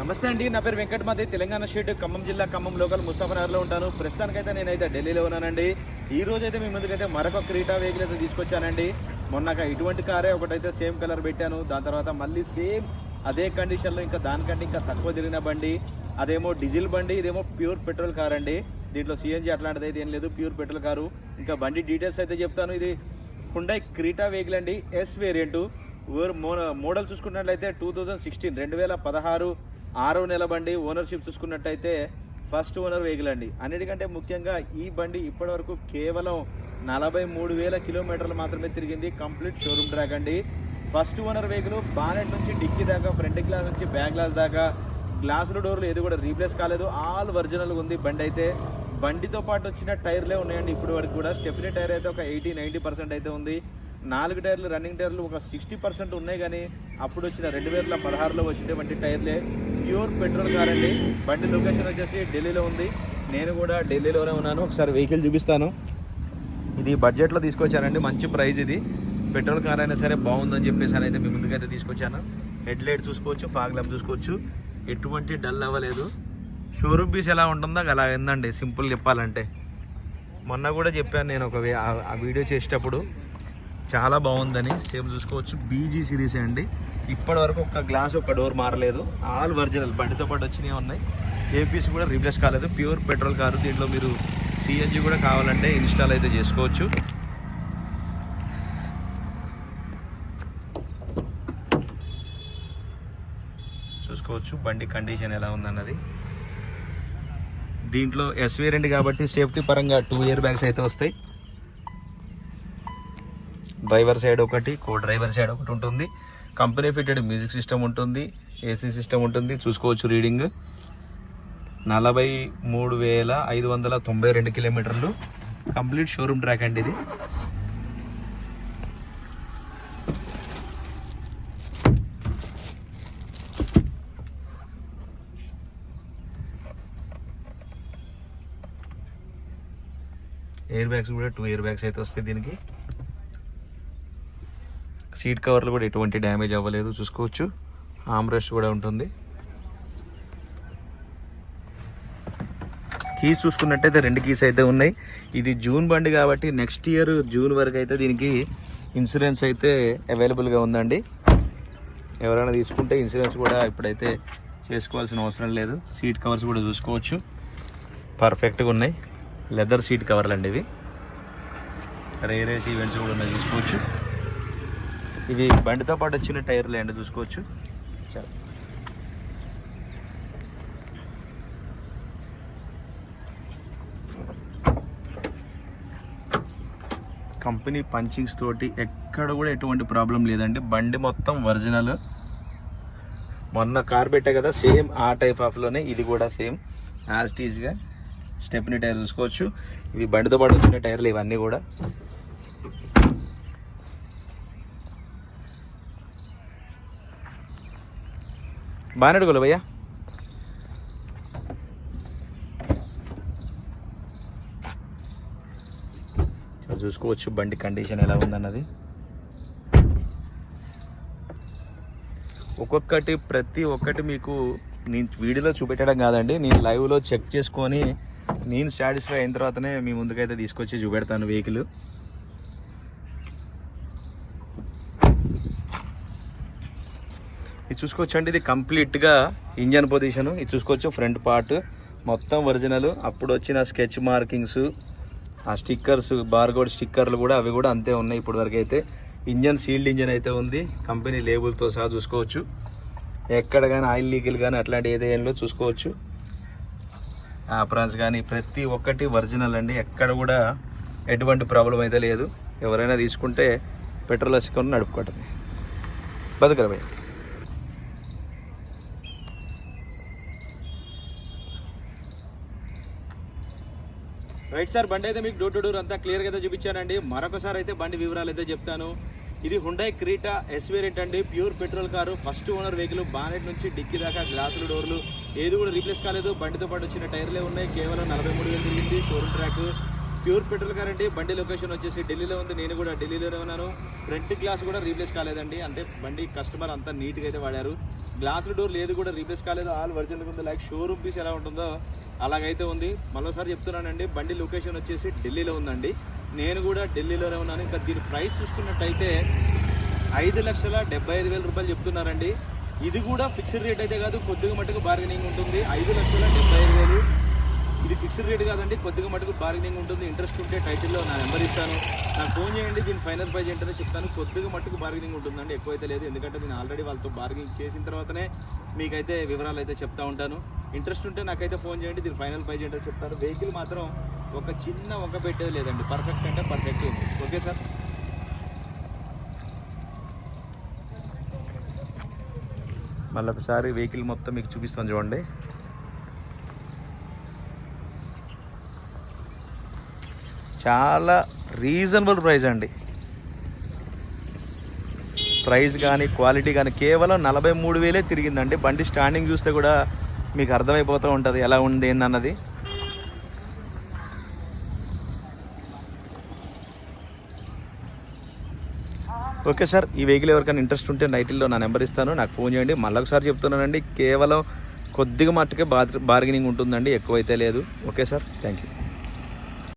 నమస్తే అండి నా పేరు వెంకటమాది తెలంగాణ స్టేట్ ఖమ్మం జిల్లా ఖమ్మం లోకల్ ముస్తాఫనగర్లో ఉంటాను. ప్రస్తుతానికైతే నేనైతే ఢిల్లీలో ఉన్నానండి. ఈ రోజు అయితే మీ ముందుకైతే మరొక క్రీటా వెహికల్ అయితే తీసుకొచ్చానండి. మొన్నగా ఇటువంటి కారే ఒకటైతే సేమ్ కలర్ పెట్టాను. దాని తర్వాత మళ్ళీ సేమ్ అదే కండిషన్లో ఇంకా దానికంటే ఇంకా తక్కువ తిరిగిన బండి. అదేమో డీజిల్ బండి ఇదేమో ప్యూర్ పెట్రోల్ కార్ అండి. దీంట్లో సిఎన్జి అట్లాంటిది అయితే ఏం లేదు ప్యూర్ పెట్రోల్ కారు. ఇంకా బండి డీటెయిల్స్ అయితే చెప్తాను. ఇది హుండై క్రీటా వెహికల్ అండి ఎస్ వేరియంటు ఓర్ మో- మోడల్ చూసుకున్నట్లయితే టూ థౌజండ్ సిక్స్టీన్ రెండు వేల పదహారు ఆరో నెల బండి ఓనర్షిప్ చూసుకున్నట్టయితే ఫస్ట్ ఓనర్ వెహికల్ అండి. అన్నిటికంటే ముఖ్యంగా ఈ బండి ఇప్పటివరకు కేవలం నలభై మూడు వేల కిలోమీటర్లు మాత్రమే తిరిగింది. కంప్లీట్ షోరూమ్ ట్రాక్ అండి. ఫస్ట్ ఓనర్ వెహికల్ బానెట్ నుంచి డిక్కీ దాకా ఫ్రంట్ గ్లాస్ నుంచి బ్యాక్ గ్లాస్ దాకా. గ్లాసులు డోర్లు ఏది కూడా రీప్లేస్ కాలేదు. ఆల్ ఒరిజినల్ ఉంది బండి అయితే. బండితో పాటు వచ్చిన టైర్లే ఉన్నాయండి ఇప్పుడు వరకు కూడా. స్టెప్నీ టైర్ అయితే ఒక ఎయిటీ నైంటీ పర్సెంట్ అయితే ఉంది. నాలుగు టైర్లు రన్నింగ్ టైర్లు ఒక సిక్స్టీ పర్సెంట్ ఉన్నాయి కానీ అప్పుడు వచ్చిన రెండు వేల పదహారులో వచ్చినటువంటి టైర్లే. ప్యూర్ పెట్రోల్ కార్ అండి బండి లొకేషన్ వచ్చేసి ఢిల్లీలో ఉంది. నేను కూడా ఢిల్లీలోనే ఉన్నాను. ఒకసారి వెహికల్ చూపిస్తాను. ఇది బడ్జెట్లో తీసుకొచ్చానండి మంచి ప్రైజ్ ఇది. పెట్రోల్ కార్ అయినా సరే బాగుందని చెప్పేసి అని అయితే మీ ముందుకైతే తీసుకొచ్చాను. హెడ్ లైట్ చూసుకోవచ్చు ఫాగ్ ల్యాంప్ చూసుకోవచ్చు. ఎటువంటి డల్ అవ్వలేదు. షోరూమ్ పీస్ ఎలా ఉంటుందో అలా ఏందండి సింపుల్ చెప్పాలంటే. మొన్న కూడా చెప్పాను నేను ఒక ఆ వీడియో చేసేటప్పుడు. చాలా బాగుందని. సేమ్ చూసుకోవచ్చు. బీజీ సిరీస్ అండి. ఇప్పటి వరకు ఒక గ్లాస్ ఒక డోర్ మారలేదు. ఆల్ ఒరిజినల్ బండితో పాటు వచ్చినవి ఉన్నాయి. ఏపీస్ కూడా రీప్లేస్ కాలేదు. Pure petrol car. దీంట్లో మీరు సిఎన్జి కూడా కావాలంటే ఇన్స్టాల్ అయితే చేసుకోవచ్చు. చూసుకోవచ్చు. బండి కండిషన్ ఎలా ఉందన్నది. దీంట్లో ఎస్వి రెండు కాబట్టి సేఫ్టీ పరంగా టూ ఇయర్ బ్యాగ్స్ అయితే వస్తాయి. డ్రైవర్ సైడ్ ఒకటి కో డ్రైవర్ సైడ్ ఒకటి ఉంటుంది. కంపెనీ ఫిటెడ్ మ్యూజిక్ సిస్టమ్ ఉంటుంది ఏసీ సిస్టమ్ ఉంటుంది చూసుకోవచ్చు రీడింగ్. నలభై మూడు వేల ఐదు వందల తొంభై రెండు కిలోమీటర్లు కంప్లీట్ షోరూమ్ ట్రాక్ అండి ఇది. ఎయిర్ బ్యాగ్స్ కూడా టూ ఎయిర్ బ్యాగ్స్ అయితే వస్తాయి దీనికి. సీట్ కవర్లు కూడా ఎటువంటి డ్యామేజ్ అవ్వలేదు చూసుకోవచ్చు. ఆమ్రెస్ట్ కూడా ఉంటుంది. కీస్ చూసుకున్నట్టయితే రెండు కీస్ అయితే ఉన్నాయి. ఇది జూన్ బండి కాబట్టి నెక్స్ట్ ఇయర్ జూన్ వరకు అయితే దీనికి ఇన్సూరెన్స్ అయితే అవైలబుల్గా ఉందండి. ఎవరైనా తీసుకుంటే ఇన్సూరెన్స్ కూడా ఇప్పుడైతే చేసుకోవాల్సిన అవసరం లేదు. సీట్ కవర్స్ కూడా చూసుకోవచ్చు. పర్ఫెక్ట్గా ఉన్నాయి. లెదర్ సీట్ కవర్లు అండి ఇవి. రేరేస్ ఈవెంట్స్ కూడా ఉన్నాయి చూసుకోవచ్చు. ఇవి బండితో పాటు వచ్చిన టైర్లు అండి చూసుకోవచ్చు. కంపెనీ పంచింగ్స్ తోటి ఎక్కడ కూడా ఎటువంటి ప్రాబ్లం లేదండి. బండి మొత్తం ఒరిజినల్. మొన్న కార్ పెట్టా కదా సేమ్ ఆ టైప్ ఆఫ్లోనే ఇది కూడా సేమ్. యాజ్ టీజ్గా స్టెప్ని టైర్ చూసుకోవచ్చు. ఇవి బండితో పాటు వచ్చిన టైర్లు ఇవన్నీ కూడా. బాగానే అడుగులు భయ్యా. చూసుకోవచ్చు బండి కండిషన్ ఎలా ఉందన్నది. ఒక్కొక్కటి ప్రతి ఒక్కటి మీకు నేను వీడియోలో చూపెట్టడం కాదండి నేను లైవ్లో చెక్ చేసుకొని నేను సాటిస్ఫై అయిన తర్వాతనే మీ ముందుకైతే తీసుకొచ్చి చూపెడతాను వెహికల్ ఇది చూసుకోవచ్చు అండి ఇది కంప్లీట్గా ఇంజన్ పొజిషన్. ఇది చూసుకోవచ్చు ఫ్రంట్ పార్ట్. మొత్తం ఒరిజినల్. అప్పుడు వచ్చిన స్కెచ్ మార్కింగ్స్ ఆ స్టిక్కర్స్ బార్గోడ్ స్టిక్కర్లు కూడా అవి కూడా అంతే ఉన్నాయి ఇప్పటి వరకు అయితే. ఇంజన్ సీల్డ్ ఇంజన్ అయితే ఉంది. కంపెనీ లేబుల్తో సహా చూసుకోవచ్చు. ఎక్కడ కానీ ఆయిల్ లీకిల్ కానీ అట్లాంటి ఏదైనా చూసుకోవచ్చు. ఆప్రాన్స్ కానీ ప్రతి ఒక్కటి ఒరిజినల్ అండి. ఎక్కడ కూడా ఎటువంటి ప్రాబ్లం అయితే లేదు. ఎవరైనా తీసుకుంటే పెట్రోల్ వేసుకొని నడుపుకోవటమే. బతుకరా రైట్ సార్ బండి అయితే మీకు డోర్ టు డోర్ అంతా క్లియర్గా అయితే చూపించానండి. మరొకసారి అయితే బండి వివరాలు అయితే చెప్తాను. ఇది హుండై క్రీటా ఎస్ వేరియంట్ అండి. Pure petrol car. First owner vehicle bonnet నుంచి డిక్కి దాకా గ్లాసులు డోర్లు. ఏది కూడా రీప్లేస్ కాలేదు. బండితో పాటు వచ్చిన టైర్లే ఉన్నాయి. కేవలం నలభై మూడు వేలు తిరిగింది. Showroom track. Pure petrol car అండి. బండి లొకేషన్ వచ్చేసి ఢిల్లీలో ఉంది. నేను కూడా ఢిల్లీలోనే ఉన్నాను. ఫ్రంట్ గ్లాస్ కూడా రీప్లేస్ కాలేదండి. అంటే బండి కస్టమర్ అంతా నీట్గా అయితే వాడారు. గ్లాసులు డోర్ లేదు కూడా రీప్లేస్ కాలేదు. ఆల్ ఒరిజినల్ ఉంది. లైక్ షోరూమ్ పీస్ ఎలా ఉంటుందో అలాగైతే ఉంది. మరోసారి చెప్తున్నానండి బండి లొకేషన్ వచ్చేసి ఢిల్లీలో ఉందండి. నేను కూడా ఢిల్లీలోనే ఉన్నాను. ఇంకా దీని ప్రైస్ చూసుకున్నట్టయితే ఐదు లక్షల డెబ్బై ఐదు వేల రూపాయలు చెప్తున్నారండి. ఇది కూడా ఫిక్స్డ్ రేట్ అయితే కాదు కొద్దిగా మటుకు బార్గెనింగ్ ఉంటుంది. ఐదు లక్షల డెబ్బై ఐదు వేలు. ఇది ఫిక్స్డ్ రేట్ కాదండి కొద్దిగా మటుకు బార్గెనింగ్ ఉంటుంది. ఇంట్రెస్ట్ ఉంటే టైటిల్లో నా నెంబర్ ఇస్తాను. నాకు ఫోన్ చేయండి దీని ఫైనల్ ప్రైజ్ ఏంటనే చెప్తాను. కొద్దిగా మటుకు బార్గెనింగ్ ఉంటుందండి ఎక్కువైతే లేదు. ఎందుకంటే నేను ఆల్రెడీ వాళ్ళతో బార్గెనింగ్ చేసిన తర్వాతనే మీకైతే వివరాలు అయితే చెప్తా ఉంటాను. ఇంట్రెస్ట్ ఉంటే నాకైతే ఫోన్ చేయండి దీని ఫైనల్ ప్రైజ్ ఏంటో చెప్తారు. వెహికల్ మాత్రం ఒక చిన్న ఒక పెట్టేది లేదండి. పర్ఫెక్ట్ అంటే పర్ఫెక్ట్ ఉంది. Okay sir? మళ్ళీ ఒకసారి వెహికల్ మొత్తం మీకు చూపిస్తాను చూడండి. చాలా రీజనబుల్ ప్రైస్ అండి. ప్రైస్ కానీ క్వాలిటీ కానీ కేవలం నలభై మూడు వేలే తిరిగిందండి. బండి స్టాండింగ్ చూస్తే కూడా మీకు అర్థమైపోతూ ఉంటుంది ఎలా ఉంది ఏందన్నది. ఓకే సార్ ఈ వెహికల్ ఎవరికైనా ఇంట్రెస్ట్ ఉంటే నైటిల్లో నా నెంబర్ ఇస్తాను. నాకు ఫోన్ చేయండి. మళ్ళీ ఒకసారి చెప్తున్నానండి కేవలం కొద్దిగా మట్టుకే బార్ బార్గెనింగ్ ఉంటుందండి ఎక్కువైతే లేదు. Okay sir thank you